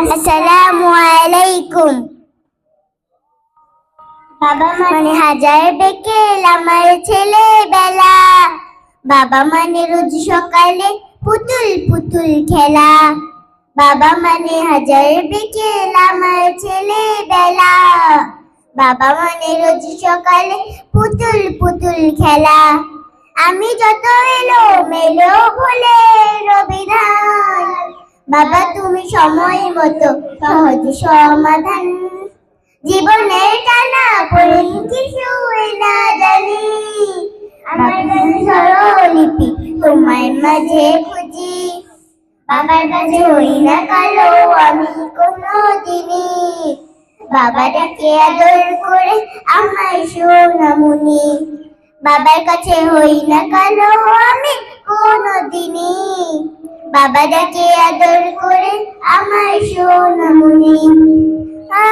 আসসালামু আলাইকুম। বাবা মানে হাজার বেকেল আমার ছেলেবেলা। বাবা মানে রোজ সকালে পুতুল পুতুল খেলা। বাবা মানে হাজার বিকেল আমার ছেলেবেলা। বাবা মানে রোজ সকালে পুতুল পুতুল খেলা। আমি যত এলো বাবা, তুমি সময় মতো সহজ সমাধান। জীবনের টানা পড়ে কিছু না জানি। আমার কাছে স্বরলিপি তোমার মাঝে খুঁজি। বাবার কাছে হই না কালো, আমি কোনো দিনই। বাবাটাকে আদর করে আমার সোনামুনি। বাবার কাছে হই না কালো, আমি কোনো দিনই বাবাটাকে আদর করে আমার আ।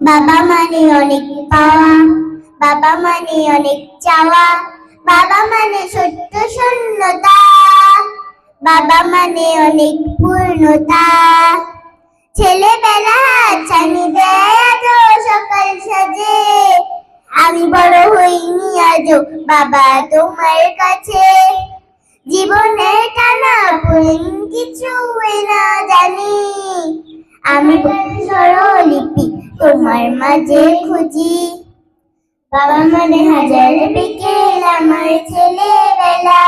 বাবা মানে অনেক পাওয়া, বাবা মানে অনেক চাওয়া, বাবা মানে সত্য শূন্যতা, বাবা মানে অনেক পূর্ণতা হইনি বাবা তোমার কাছে জীবনের টানা পুরিন কিছু না জানি। আমি স্বরলিপি তোমার মাঝে খুঁজি। বাবা মানে হাজার বিকেল আমার ছেলেবেলা।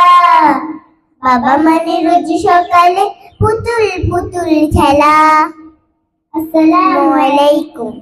বাবা মানে রোজ সকালে পুতুল পুতুল খেলা। আসসালামু আলাইকুম।